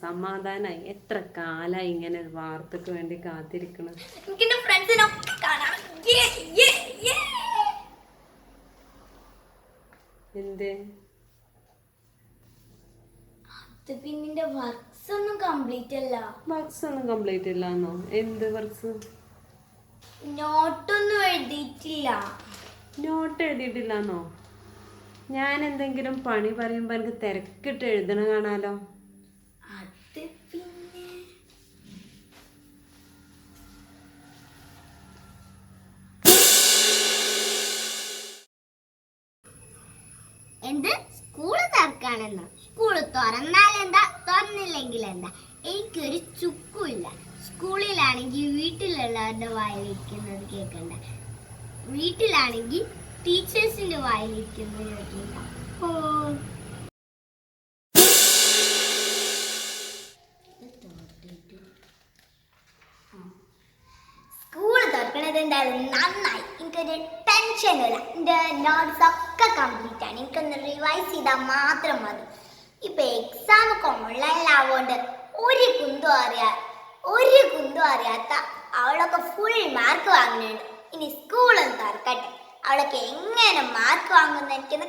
സമാധാനായി. എത്ര കാലായി ഇങ്ങനെ ഒരു വാർത്തക്ക് വേണ്ടി കാത്തിരിക്കണം. എന്തേ? പിന്നെ വർക്ക്സ് ഒന്നും കംപ്ലീറ്റ് അല്ല. വർക്ക്സ് ഒന്നും കംപ്ലീറ്റ് ഇല്ലാന്നോ? എന്ത് വർക്ക്സ് നോട്ടൊന്നും എഴുതിയിട്ടില്ല. നോട്ട് എഴുതിയിട്ടില്ലാന്നോ? ഞാൻ എന്തെങ്കിലും പണി പറയുമ്പോൾ എനിക്ക് തിരക്കിട്ട് എഴുതണ കാണാലോ? അത് പിന്നെ എന്ത്? സ്കൂൾ തർക്കാണെന്നോ സ്കൂൾ തുറന്നാൽ എന്താ? തുറന്നില്ലെങ്കിൽ എന്താ? എനിക്കൊരു ചുക്കുമില്ല. സ്കൂളിലാണെങ്കിൽ വീട്ടിലുള്ളവരുടെ വായിലിരിക്കുന്നത് കേൾക്കണ്ട. വീട്ടിലാണെങ്കിൽ ടീച്ചേഴ്സിന്റെ ഓ. സ്കൂൾ തുറക്കണത് എന്തായാലും നന്നായി. എനിക്കൊരു ടെൻഷനില്ല എന്റെ നോട്ട്സ് ഒക്കെ കംപ്ലീറ്റ് ആണ്. എനിക്കൊന്ന് റിവൈസ് ചെയ്താൽ മാത്രം മതി. ഇപ്പൊ എക്സാം ഒക്കെ ഓൺലൈനിലാവുകൊണ്ട് ഒരു കുന്തും അറിയാ ഒരു കുന്തും അറിയാത്ത അവളൊക്കെ ഫുൾ മാർക്ക് വാങ്ങുന്നുണ്ട്. ഇനി സ്കൂളും തുറക്കട്ടെ. അവളൊക്കെ എങ്ങനെ മാർക്ക് വാങ്ങുന്ന എനിക്കൊന്ന്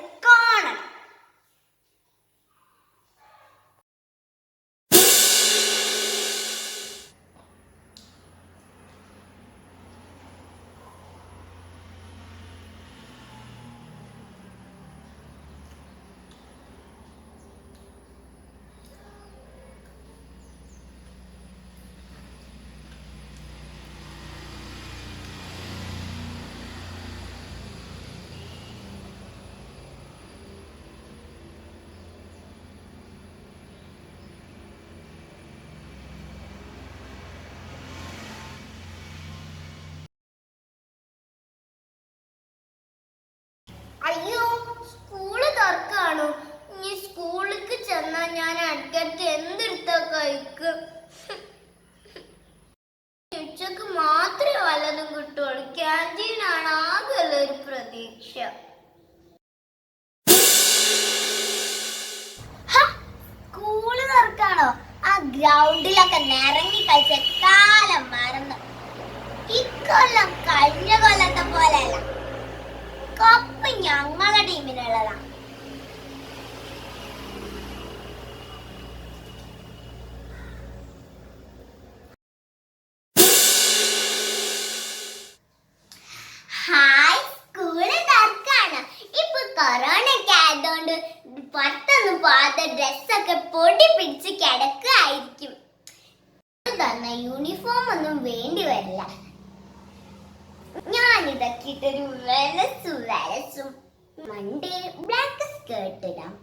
അയ്യോ സ്കൂൾ തുറക്കാണോ? ഇനി സ്കൂളിലേക്ക് ചെന്നാ ഞാൻ അടുത്തടുത്ത് എന്തെടുത്താ കഴിക്കും? ഉച്ചയ്ക്ക് മാത്രമേ വല്ലതും കിട്ടുള്ളൂ. ക്യാന്റീനാണ് ആകെയുള്ള ഒരു പ്രതീക്ഷ. തുറക്കാണോ? ആ ഗ്രൗണ്ടിലൊക്കെ നിറങ്ങി കളിച്ച കാലം മറന്നു. ഇക്കൊല്ലം കഴിഞ്ഞ കൊല്ലത്തെ പോലെയല്ല. കപ്പ് ഞങ്ങളെ ടീമിനുള്ളതാ ഹായ് സ്കൂൾ തുറക്കാണ് ഇപ്പൊ കൊറോണ പൊടി യൂണിഫോം ഒന്നും വേണ്ടി വരില്ല. ഞാൻ ഇതൊക്കെ ഇട്ടൊരു വലസും വെലസും മൺഡേ ബ്ലാക്ക് സ്കേർട്ട് ഇടാം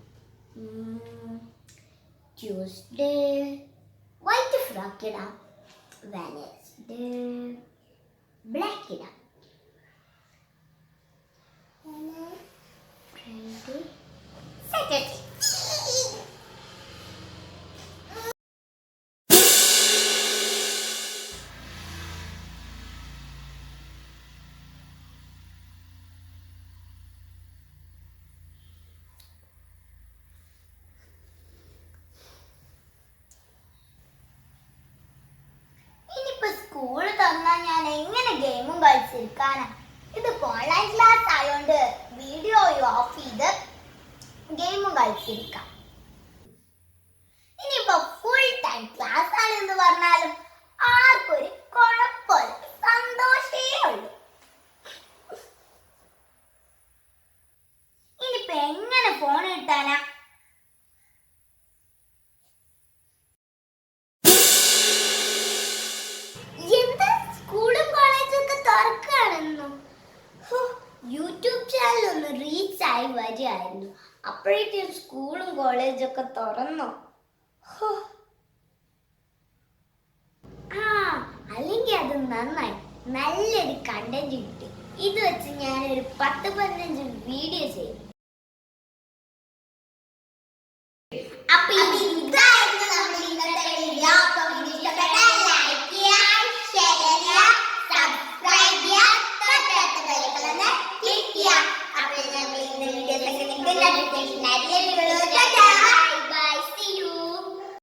ട്യൂസ്ഡേ വൈറ്റ് ഫ്രോക്ക് ഇടാം. വെനസ്ഡേ ബ്ലാക്ക് ഇടാം ഫ്രൈഡേ സാറ്റർഡേ ഇനിയിപ്പോ സ്കൂൾ തുറന്നാ ഞാൻ എങ്ങനെ ഗെയിമും കളിച്ചിരിക്കാനാ ഇത് ഓൺലൈൻ ക്ലാസ് ആയതുകൊണ്ട് വീഡിയോ ഓഫ് ചെയ്ത് ഗെയിമും കളിച്ചിരിക്കാം. ഇനിയിപ്പോ ഫുൾ ടൈം ക്ലാസ് ആണെന്ന് പറഞ്ഞാലും ആർക്കൊരു കുഴപ്പമില്ല. സന്തോഷേ ഉള്ളൂ. ഇനിയിപ്പോ എങ്ങനെ ഫോൺ കിട്ടാനാ സ്കൂളും കോളേജും ഒക്കെ തുറന്നോ ആ അല്ലെങ്കിൽ അത് നന്നായി നല്ലൊരു കണ്ടന്റ് കിട്ടി. ഇത് വെച്ച് ഞാനൊരു പത്ത് പതിനഞ്ച് വീഡിയോ ചെയ്യും.